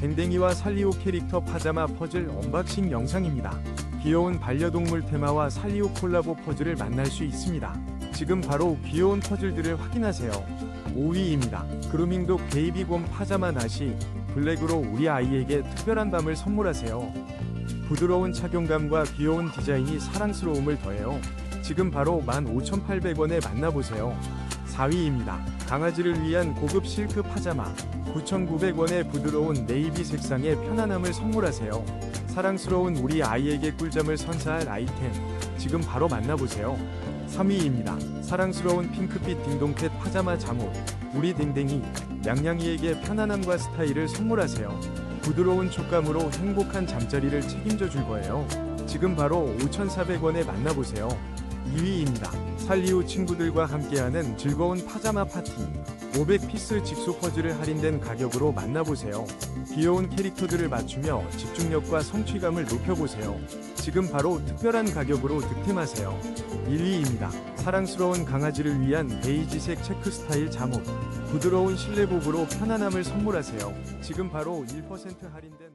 댕댕이와 살리오 캐릭터 파자마 퍼즐 언박싱 영상입니다. 귀여운 반려동물 테마와 살리오 콜라보 퍼즐을 만날 수 있습니다. 지금 바로 귀여운 퍼즐들을 확인하세요. 5위입니다. 그루밍독 베이비곰 파자마 나시 블랙으로 우리 아이에게 특별한 밤을 선물하세요. 부드러운 착용감과 귀여운 디자인이 사랑스러움을 더해요. 지금 바로 15,800원에 만나보세요. 4위입니다. 강아지를 위한 고급 실크 파자마 9,900원의 부드러운 네이비 색상의 편안함을 선물하세요. 사랑스러운 우리 아이에게 꿀잠을 선사할 아이템 지금 바로 만나보세요. 3위입니다. 사랑스러운 핑크빛 딩동캣 파자마 잠옷 우리 댕댕이 냥냥이에게 편안함과 스타일을 선물하세요. 부드러운 촉감으로 행복한 잠자리를 책임져 줄 거예요. 지금 바로 5,400원에 만나보세요. 2위입니다. 살리오 친구들과 함께하는 즐거운 파자마 파티. 500피스 직소 퍼즐을 할인된 가격으로 만나보세요. 귀여운 캐릭터들을 맞추며 집중력과 성취감을 높여보세요. 지금 바로 특별한 가격으로 득템하세요. 1위입니다. 사랑스러운 강아지를 위한 베이지색 체크 스타일 잠옷. 부드러운 실내복으로 편안함을 선물하세요. 지금 바로 1% 할인된